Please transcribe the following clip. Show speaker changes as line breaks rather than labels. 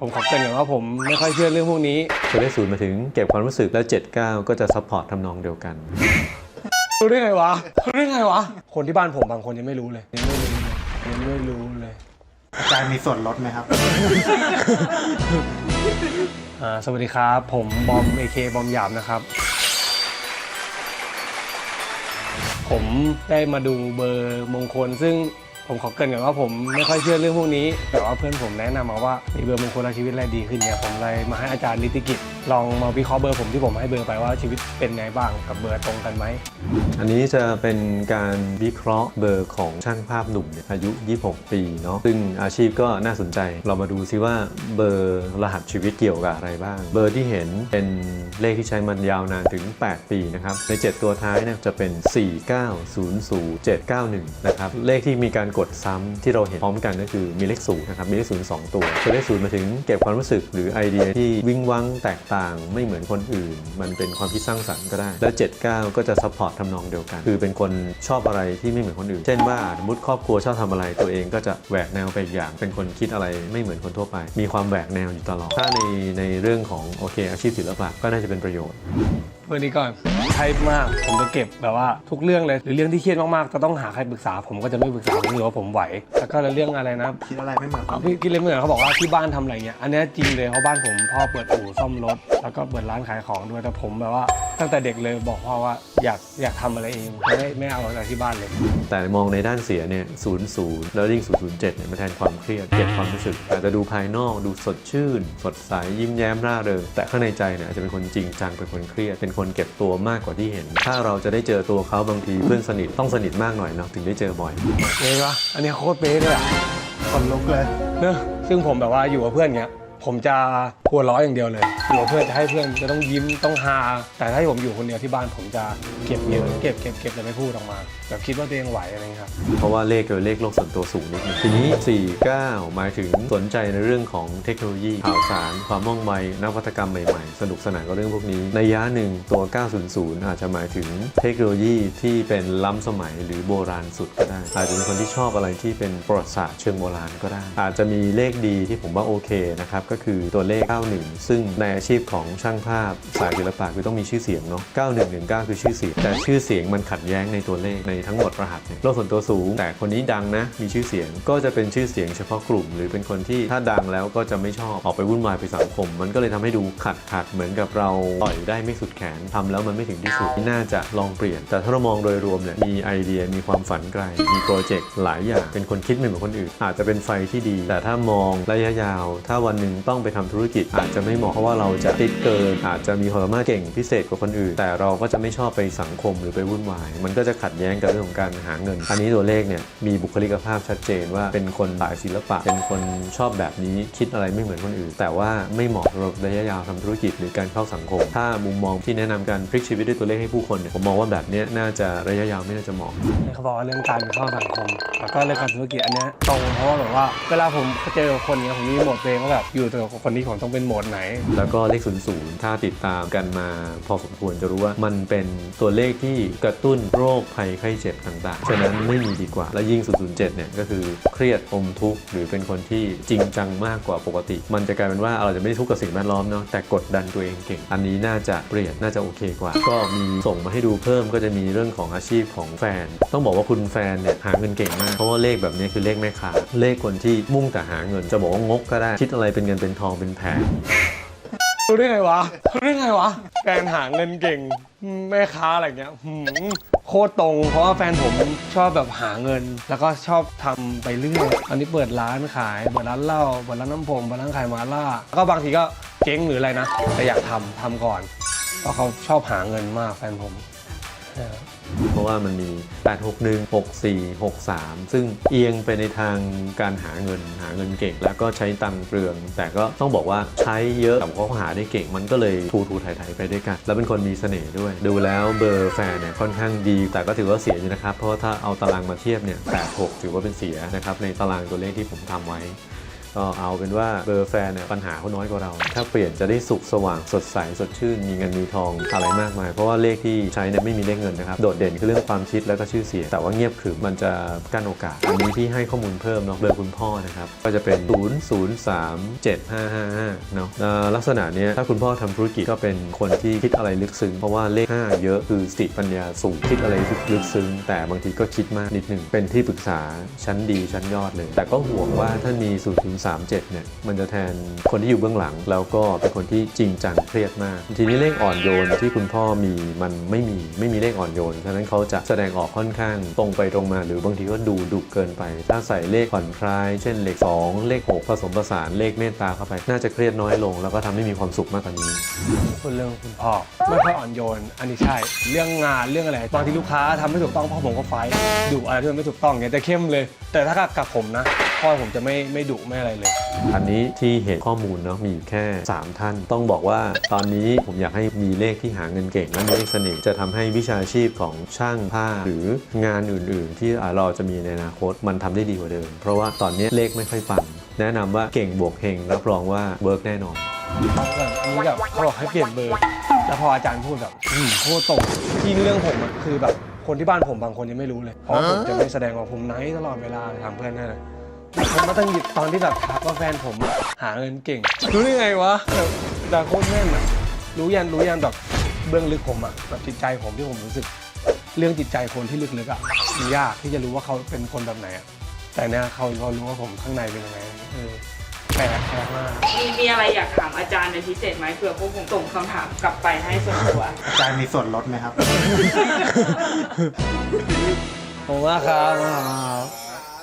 ผมขอเกรินก่อนว่าผมไม่ค่อยเชื่อเรื่องพวกนี้
ตัวเลขศูนย์มาถึงเก็บความรู้สึกแล้ว 79 ก็จะซัพพอร์ตทำนองเดียวกัน
รู้ได้ไงวะรู้ได้ไงวะ คนที่บ้านผมบางคนยังไม่รู้เลยยังไม่รู้เลยยังไม่รู้เลย
อาจารย์มีส่วนลดไหมครับ
อ่าสวัสดีครับ ผมบอมเอเคบอมหยาบนะครับ ผมได้มาดูเบอร์มงคลซึ่ง ผมขอเกรินก่อนว่าผมไม่ค่อยเชื่อเรื่องพวกนี้ แต่ว่าเพื่อนผมแนะนำมาว่ามีเบอร์มงคลแล้วชีวิตอะไรดีขึ้นเนี่ยผมเลยมาให้อาจารย์ลิติกิจลองมาวิเคราะห์เบอร์ผมที่ผมให้เบอร์ไปว่าชีวิตเป็นไงบ้างกับเบอร์ตรงกันไหม
อันนี้จะเป็นการวิเคราะห์เบอร์ของช่างภาพหนุ่มเนี่ยอายุ 26 ปีเนาะซึ่งอาชีพก็น่าสนใจ เรามาดูซิว่าเบอร์รหัสชีวิตเกี่ยวกับอะไรบ้าง เบอร์ที่เห็นเป็นเลขที่ใช้มันยาวนานถึง 8 ปีนะครับ ใน 7 ตัวท้ายเนี่ยจะเป็น 4900791 นะครับ เลขที่มีการกดซ้ำที่เราเห็นพร้อมกันก็คือมีเลขศูนย์นะครับ มีเลขศูนย์สองตัวตัวเลขศูนย์มาถึงเก็บความรู้สึกหรือไอเดียที่วิ่งวังแตกต่างไม่เหมือนคนอื่น มันเป็นความคิดสร้างสรรค์ก็ได้ แล้ว 79 ก็จะซัพพอร์ตทำนองเดียวกัน คือเป็นคนชอบอะไรที่ไม่เหมือนคนอื่น เช่นว่าสมมติครอบครัวชอบทำอะไรตัวเองก็จะแหวกแนวไปอีกอย่าง เป็นคนคิดอะไรไม่เหมือนคนทั่วไป มีความแหวกแนวอยู่ตลอด ถ้าในในเรื่องของโอเคอาชีพศิลปะก็น่าจะเป็นประโยชน์
เบอร์นี้ก่อนใช่มาก ผมจะเก็บแบบว่าทุกเรื่องเลย หรือเรื่องที่เครียดมากๆจะต้องหาใครปรึกษา ผมก็จะไม่ปรึกษาผมรู้ว่าผมไหว แล้วก็เรื่องอะไรนะ
คิดอะไรไม่เหมือนกัน
พี่กินเลยเหมือนเขาบอกว่าที่บ้านทำอะไรเงี้ย อันเนี้ยจริงเลยเพราะบ้านผมพ่อเปิดอู่ซ่อมรถแล้วก็เปิดร้านขายของด้วยแต่ผมแบบว่า ตั้งแต่เด็กเลยบอกพ่อว่าอยากอยากทำอะไรเองไม่ไม่เอาจากที่บ้านเลย
แต่มองในด้านเสียเนี่ย00แล้วยิ่ง007เนี่ยมันแทนความเครียดเก็บความรู้สึก อาจจะดูภายนอกดูสดชื่น สดใสยิ้มแย้มร่าเริงแต่ข้างในใจเนี่ยอาจจะเป็นคนจริงจังเป็นคนเครียด เป็นคนเก็บตัวมากกว่าที่เห็น ถ้าเราจะได้เจอตัวเขาบางทีเพื่อนสนิทต้องสนิทมากหน่อยเนาะถึงได้เจอบ่อย
เป๊ะปะอันนี้โคตรเป๊ะเลยอะ
คนลุกเลย
เนอะซึ่งผมแบบว่าอยู่กับเพื่อนเงี้ยผมจะหัวร้ออย่างเดียวเลยอยู่กับเพื่อนจะให้เพื่อนจะต้องยิ้มต้องฮาแต่ถ้าผมอยู่คนเดียวที่บ้านผมจะเก็บเยอะเก็บเก็บเก็บแต่ไม่พูดออกมาแบบคิดว่าตัวเองไหวอะไรเงี้ยครับ
เพราะว่าเลขเป็นเลขโลกส่วนตัวสูงนิดนึงทีนี้ 49 หมายถึงสนใจในเรื่องของเทคโนโลยีข่าวสาร ความว่องไวนวัตกรรมใหม่ๆ สนุกสนานกับเรื่องพวกนี้ ในยะหนึ่งตัว 900 อาจจะหมายถึงเทคโนโลยีที่เป็นล้ำสมัยหรือโบราณสุดก็ได้ อาจจะเป็นคนที่ชอบอะไรที่เป็นประวัติศาสตร์เชิงโบราณก็ได้ อาจจะมีเลขดีที่ผมว่าโอเคนะครับก็คือตัวเลข91 ซึ่งในอาชีพของช่างภาพสายศิลปะคือต้องมีชื่อเสียงเนาะ9119 คือชื่อเสียง แต่ชื่อเสียงมันขัดแย้งในตัวเลขในทั้งหมดรหัสเนี่ยโลกส่วนตัวสูง แต่คนนี้ดังนะ มีชื่อเสียงก็จะเป็นชื่อเสียงเฉพาะกลุ่ม หรือเป็นคนที่ถ้าดังแล้วก็จะไม่ชอบออกไปวุ่นวายไปสังคม มันก็เลยทำให้ดูขัดขัดเหมือนกับเราต่อยได้ไม่สุดแขนทำแล้วมันไม่ถึงที่สุดน่าจะลองเปลี่ยน แต่ถ้าเรามองโดยรวมเนี่ยมีไอเดียมีความฝันไกล มีโปรเจกต์หลายอย่างเป็นคนคิดไม่เหมือนคนอื่น อาจจะเป็นไฟที่ดี แต่ถ้ามองระยะยาว ถ้าวันหนึ่งต้องไปทำธุรกิจอาจจะไม่เหมาะเพราะว่าเราจะติดเกิน อาจจะมีความสามารถเก่งพิเศษกว่าคนอื่น แต่เราก็จะไม่ชอบไปสังคมหรือไปวุ่นวาย มันก็จะขัดแย้งกับเรื่องของการหาเงิน อันนี้ตัวเลขเนี่ยมีบุคลิกภาพชัดเจนว่าเป็นคนสายศิลปะ เป็นคนชอบแบบนี้คิดอะไรไม่เหมือนคนอื่น แต่ว่าไม่เหมาะสำหรับระยะยาวทำธุรกิจหรือการเข้าสังคม ถ้ามุมมองที่แนะนำการพลิกชีวิตด้วยตัวเลขให้ผู้คนเนี่ยผมมองว่าแบบนี้น่าจะระยะยาวไม่น่าจะเหมาะ
เขาบอกว่าเรื่องการเข้าสังคม แล้วก็เรื่องการธุรกิจอันเนี้ยตรงเพราะว่าแบบว่าเวลาผมเจอคนเนี้ยผมมีหมดเองว่าแบบอยู่กับคนนี้ผมต้องเป็นโหมดไหน
แล้วก็เลข 00 ถ้าติดตามกันมาพอสมควรจะรู้ว่ามันเป็นตัวเลขที่กระตุ้นโรคภัยไข้เจ็บต่างๆ ฉะนั้นไม่มีดีกว่า และยิ่ง 007 เนี่ยก็คือเครียดอมทุกข์หรือเป็นคนที่จริงจังมากกว่าปกติ มันจะกลายเป็นว่าเราจะไม่ได้ทุกข์กับสิ่งแวดล้อมเนาะแต่กดดันตัวเองเก่ง อันนี้น่าจะเปลี่ยนน่าจะโอเคกว่า ก็มีส่งมาให้ดูเพิ่มก็จะมีเรื่องของอาชีพของแฟน ต้องบอกว่าคุณแฟนเนี่ยหาเงินเก่งมากเพราะว่าเลขแบบนี้คือเลขแม่ค้าเลขคนที่มุ่งแต่หาเงินจะบอกว่างกก็ได้คิดอะไรเป็นเงินเป็นทองเป็นแผน
รู้ได้ไงวะรู้ได้ไงวะ แฟนหาเงินเก่ง แม่ค้าอะไรเงี้ยหืมโคตรตรง เพราะว่าแฟนผมชอบแบบหาเงิน แล้วก็ชอบทำไปเรื่อยอันนี้เปิดร้านขาย เปิดร้านเหล้า เปิดร้านน้ำผงเปิดร้านขายมาล่า แล้วก็บางทีก็เจ๊งหรืออะไรนะ แต่อยากทำทำก่อน เพราะเขาชอบหาเงินมากแฟนผม เพ
ราะว่ามันมี 861 64 63 ซึ่งเอียงไปในทางการหาเงินหาเงินเก่ง แล้วก็ใช้ตังเปลือง แต่ก็ต้องบอกว่าใช้เยอะแต่เขาหาได้เก่งมันก็เลยทูทูไถ่ายไปด้วยกัน แล้วเป็นคนมีเสน่ห์ด้วย ดูแล้วเบอร์แฟนเนี่ยค่อนข้างดี แต่ก็ถือว่าเสียอยู่นะครับ เพราะว่าถ้าเอาตารางมาเทียบเนี่ย86 ถือว่าเป็นเสียนะครับในตารางตัวเลขที่ผมทำไว้ ก็เอาเป็นว่าเบอร์แฟนเนี่ยปัญหาเขาน้อยกว่าเรา ถ้าเปลี่ยนจะได้สุขสว่างสดใสสดชื่น มีเงินมีทองอะไรมากมาย เพราะว่าเลขที่ใช้เนี่ยไม่มีเลขเงินนะครับ โดดเด่นคือเรื่องความคิดแล้วก็ชื่อเสียง แต่ว่าเงียบขรึมมันจะกั้นโอกาส อันนี้ที่ให้ข้อมูลเพิ่มเนาะเบอร์คุณพ่อนะครับ ก็จะเป็น 0 0 3 7 5 5 5เนาะเอ่อลักษณะเนี้ยถ้าคุณพ่อทำธุรกิจก็เป็นคนที่คิดอะไรลึกซึ้ง เพราะว่าเลข 5 เยอะคือสติปัญญาสูงคิดอะไรลึกซึ้ง แต่บางทีก็คิดมากนิดหนึ่งเป็นที่ปรึกษาชั้นดีชั้นยอดเลย แต่ก็ห่วงว่าถ้ามี0 0 3 7เนี่ยมันจะแทนคนที่อยู่เบื้องหลัง แล้วก็เป็นคนที่จริงจังเครียดมาก ทีนี้เลขอ่อนโยนที่คุณพ่อมีมันไม่มีไม่มีเลขอ่อนโยนฉะนั้นเขาจะแสดงออกค่อนข้างตรงไปตรงมา หรือบางทีก็ดูดุเกินไป ถ้าใส่เลขผ่อนคลาย เช่นเลข 2 เลข 6 ผสมผสานเลขเมตตาเข้าไป น่าจะเครียดน้อยลง แล้วก็ทำให้มีความสุขมากกว่านี้
พูดเรื่องคุณพ่อไม่ค่อยอ่อนโยน อันนี้ใช่ เรื่องงานเรื่องอะไรบางทีลูกค้าทำไม่ถูกต้องพ่อผมก็ไฟดุอะไรที่มันไม่ถูกต้องเนี่ยจะเข้มเลย แต่ถ้ากับผมนะ พ่อผมจะไม่ไม่ดุไม่อะไรเลย
อันนี้ที่เห็นข้อมูลเนาะมีอยู่แค่ 3 ท่าน ต้องบอกว่าตอนนี้ผมอยากให้มีเลขที่หาเงินเก่งและมีเลขเสน่ห์จะทำให้วิชาชีพของช่างผ้าหรืองานอื่น ๆ ที่เราจะมีในอนาคตมันทำได้ดีกว่าเดิม เพราะว่าตอนนี้เลขไม่ค่อยปังแนะนำว่าเก่งบวกเฮงรับรองว่าเวิร์กแน่นอน
แบบอันนี้แบบเขาบอกให้เปลี่ยนเบอร์แล้วพออาจารย์พูดแบบอืมโคตรตรงที่เรื่องผมอะคือแบบคนที่บ้านผมบางคนยังไม่รู้เลย เพราะว่าผมจะไม่แสดงว่าผมไนท์ตลอดเวลาทำเพื่อนนั่นแหละ ผมมาตั้งหยิบตอนที่แบบทักว่าแฟนผมอะหาเงินเก่ง รู้ได้ไงวะแบบแต่โคตรแม่นอะรู้ยันรู้ยันแบบเบื้องลึกผมอะแบบจิตใจผมที่ผมรู้สึก เรื่องจิตใจคนที่ลึกๆอะมันยากที่จะรู้ว่าเขาเป็นคนแบบไหนอะแต่เนี่ยเขาเขารู้ว่าผมข้างในเป็นยังไงเออแปลกแปลกมาก
มีมีอะไรอยากถามอาจารย์ในพิเศษไหมเผื่อพวกผมส่งคำถามกลับไปให้ส่วนตัว
อาจารย์มีส่วนลดไหมครับ
ผมว่าครับ